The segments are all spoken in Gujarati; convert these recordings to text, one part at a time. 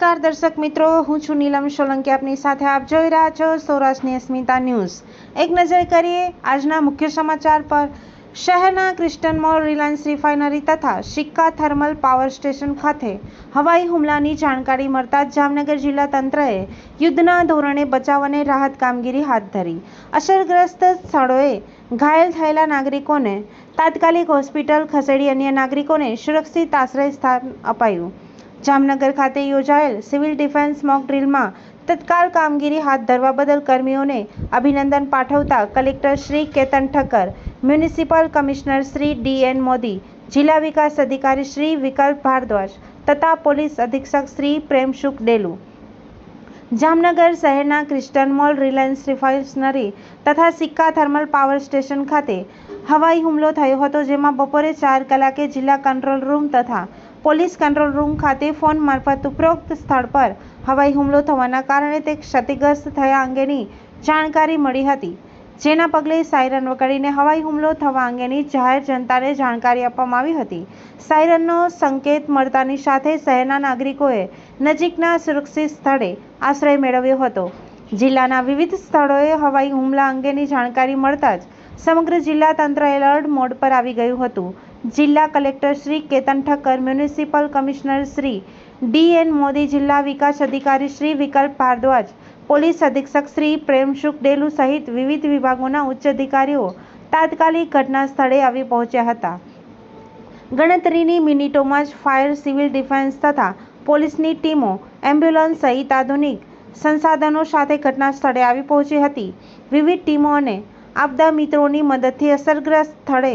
નમસ્કાર દર્શક મિત્રો, હું છું નીલમ સોલંકી. આપની સાથે આપ જોઈ રહ્યા છો સૌરાષ્ટ્રની અસ્મિતા ન્યૂઝ. એક નજર કરીએ આજના મુખ્ય સમાચાર પર. શહેરના ક્રિસ્ટન મોલ રિલાયન્સ રિફાઇનરી તથા સિક્કા થર્મલ પાવર સ્ટેશન ખાતે હવાઈ હુમલાની જાણકારી મળતા જામનગર જિલ્લા તંત્રએ યુદ્ધના ધોરણે બચાવ અને રાહત કામગીરી હાથ ધરી. અસરગ્રસ્ત સ્થળોએ ઘાયલ થયેલા નાગરિકોને તાત્કાલિક હોસ્પિટલ ખસેડી અન્ય નાગરિકોને સુરક્ષિત આશ્રય સ્થાન અપાયું. જામનગર ખાતે યોજાયેલ સિવિલ ડિફેન્સ મોક ડ્રીલમાં તત્કાલ કામગીરી હાથ ધરવા બદલ કર્મીઓને અભિનંદન પાઠવતા collector Shri Ketan Thakkar, municipal commissioner Shri D Modi, જિલ્લા વિકાસ અધિકારી શ્રી વિકલ્પ ભારદ્વાજ તથા પોલીસ અધિક્ષક શ્રી પ્રેમસુખ ડેલુ. જામનગર શહેરના ક્રિસ્ટન મોલ રિલાયન્સ રિફાઇનરી તથા સિક્કા થર્મલ પાવર સ્ટેશન ખાતે હવાઈ હુમલો થયો હતો જેમાં બપોરે ચાર કલાકે જિલ્લા કંટ્રોલ રૂમ તથા પોલીસ કંટ્રોલ રૂમ ખાતે ફોન મારફત ઉપરોક્ત સ્થળ પર હવાઈ હુમલો થવાના કારણે તે ક્ષતિગ્રસ્ત થયા અંગેની જાણકારી મળી હતી. જેના પગલે સાયરન વગાડીને હવાઈ હુમલો થવા અંગેની જાહેર જનતાને જાણકારી આપવામાં આવી હતી. સાયરનનો સંકેત મળતાની સાથે શહેરના નાગરિકોએ નજીકના સુરક્ષિત સ્થળે આશ્રય મેળવ્યો હતો. જિલ્લાના વિવિધ સ્થળોએ હવાઈ હુમલા અંગેની જાણકારી મળતા જ સમગ્ર જિલ્લા તંત્ર એલર્ટ મોડ પર આવી ગયું હતું. જિલ્લા collector Shri Ketan Thakkar, municipal commissioner Shri D N Modi, જિલ્લા વિકાસ અધિકારી શ્રી વિકલ્પ ભારદ્વાજ, પોલીસ અધિક્ષક શ્રી પ્રેમસુખ ડેલુ સહિત વિવિધ વિભાગોના ઉચ્ચ અધિકારીઓ તાત્કાલિક ઘટના સ્થળે આવી પહોંચ્યા હતા. ગણતરીની મિનિટોમાં જ ફાયર, સિવિલ ડિફેન્સ તથા પોલીસની ટીમો એમ્બ્યુલન્સ સહિત આધુનિક સંસાધનો સાથે ઘટના સ્થળે આવી પહોંચી હતી. વિવિધ ટીમો અને આપદા મિત્રોની મદદથી અસરગ્રસ્ત સ્થળે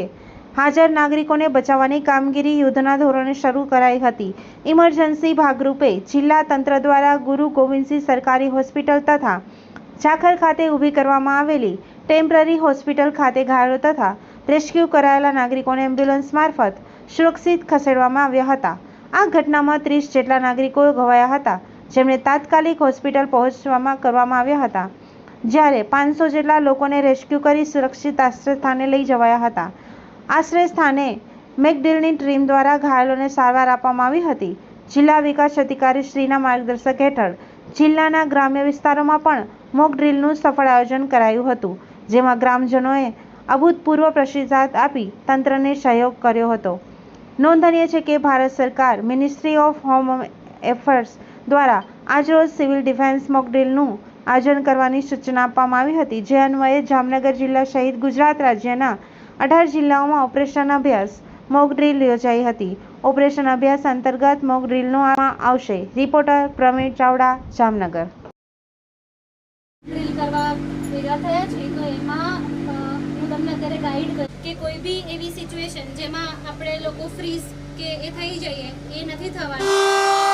હાજર નાગરિકોને બચાવવાની કામગીરી યુદ્ધના ધોરણે શરૂ કરાઈ હતી. ઇમરજન્સી ભાગરૂપે જિલ્લા તંત્ર દ્વારા ગુરુ ગોવિંદસિંહ સરકારી હોસ્પિટલ તથા ઝાખર ખાતે ઊભી કરવામાં આવેલી ટેમ્પરરી હોસ્પિટલ ખાતે ઘાયલો તથા રેસ્ક્યુ કરાયેલા નાગરિકોને એમ્બ્યુલન્સ મારફત સુરક્ષિત ખસેડવામાં આવ્યા હતા. આ ઘટનામાં ત્રીસ જેટલા નાગરિકો ઘવાયા હતા, જેમને તાત્કાલિક હોસ્પિટલ પહોંચવામાં કરવામાં આવ્યા હતા. જ્યારે પાંચસો જેટલા લોકોને રેસ્ક્યુ કરી સુરક્ષિત આશ્રય સ્થાને લઈ જવાયા હતા. આશ્રય સ્થાને મેકડીલની ટીમ દ્વારા ઘાયલોને સારવાર આપવામાં આવી હતી. જિલ્લા વિકાસ અધિકારી શ્રીના માર્ગદર્શક હેઠળ જિલ્લાના ગ્રામ્ય વિસ્તારોમાં પણ મોક ડ્રીલનું સફળ આયોજન કરાયું હતું, જેમાં ગ્રામજનોએ અભૂતપૂર્વ પ્રતિસાદ આપી તંત્રને સહયોગ કર્યો હતો. નોંધનીય છે કે ભારત સરકાર મિનિસ્ટ્રી ઓફ હોમ એફર્સ દ્વારા આજરોજ સિવિલ ડિફેન્સ મોક ડ્રીલનું આયોજન કરવાની સૂચના આપવામાં આવી હતી. જે અન્વયે જામનગર જિલ્લા સહિત ગુજરાત રાજ્યના અઢાર જિલ્લાઓમાં ઓપરેશન અભ્યાસ મોક ડ્રીલ યોજાઈ હતી. ઓપરેશન અભ્યાસ અંતર્ગત મોક ડ્રીલનું આવશે. રિપોર્ટર પ્રવીણ ચાવડા, જામનગર. ગાઈડ કે કોઈ બી એવી સિચ્યુએશન જેમાં આપણે લોકો ફ્રીઝ કે એ થઈ જઈએ, એ નથી થવાનું.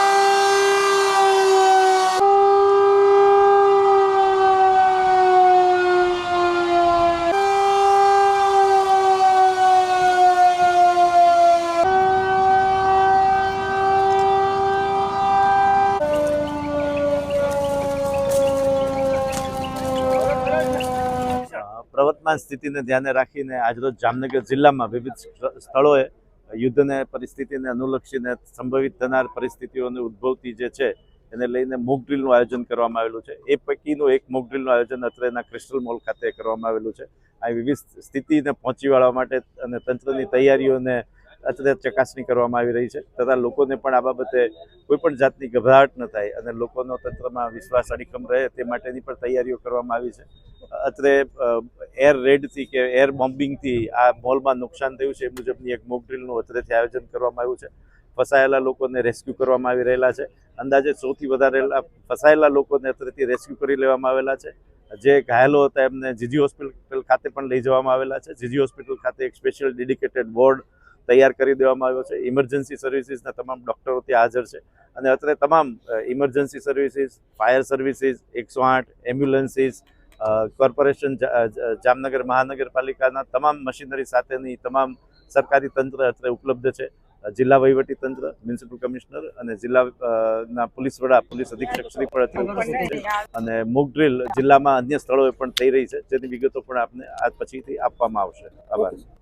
પ્રવર્તમાન સ્થિતિને ધ્યાને રાખીને આજરોજ જામનગર જિલ્લામાં વિવિધ સ્થ- સ્થળોએ યુદ્ધને પરિસ્થિતિને અનુલક્ષીને સંભવિત થનાર પરિસ્થિતિઓને ઉદ્ભવતી જે છે, એને લઈને મોક ડ્રીલનું આયોજન કરવામાં આવેલું છે. એ પૈકીનું એક મોક ડ્રીલનું આયોજન અત્રેના ક્રિસ્ટલ મોલ ખાતે કરવામાં આવેલું છે. આ વિવિધ સ્થિતિને પહોંચી વળવા માટે અને તંત્રની તૈયારીઓને અત્રે ચકાસણી કરવામાં આવી રહી છે. તથા લોકોને પણ આ બાબતે કોઈ પણ જાતની ગભરાટ ન થાય અને લોકોનો તંત્રમાં વિશ્વાસ અડીકમ રહે તે માટેની પણ તૈયારીઓ કરવામાં આવી છે. અત્રે એર રેડથી કે એર બોમ્બિંગથી આ મોલમાં નુકસાન થયું છે એ મુજબની એક મોક ડ્રીલનું અત્રેથી આયોજન કરવામાં આવ્યું છે. ફસાયેલા લોકોને રેસ્ક્યુ કરવામાં આવી રહેલા છે. અંદાજે સૌથી વધારે ફસાયેલા લોકોને અત્રેથી રેસ્ક્યુ કરી લેવામાં આવેલા છે. જે ઘાયલો હતા એમને જીજી હોસ્પિટલ ખાતે પણ લઈ જવામાં આવેલા છે. જીજી હોસ્પિટલ ખાતે એક સ્પેશિયલ ડેડિકેટેડ વોર્ડ તૈયાર કરી દેવામાં આવ્યો છે. ઇમરજન્સી સર્વિસીસના તમામ ડૉક્ટરો ત્યાં હાજર છે. અને અત્યારે તમામ ઇમરજન્સી સર્વિસીસ ફાયર સર્વિસીસ એકસો આઠ એમ્બ્યુલન્સીસ કોર્પોરેશન જામનગર મહાનગરપાલિકાના તમામ મશીનરી સાથેની તમામ સરકારી તંત્ર અત્યારે ઉપલબ્ધ છે. જિલ્લા વહીવટી તંત્ર, મ્યુનિસિપલ કમિશનર અને જિલ્લા ના પોલીસ વડા, પોલીસ અધિક્ષક શ્રી પણ ઉપસ્થિત છે. અને મોક ડ્રીલ જિલ્લામાં અન્ય સ્થળોએ પણ થઈ રહી છે. જેની વિગતો પણ આપને આ પછીથી આપવામાં આવશે. આભાર.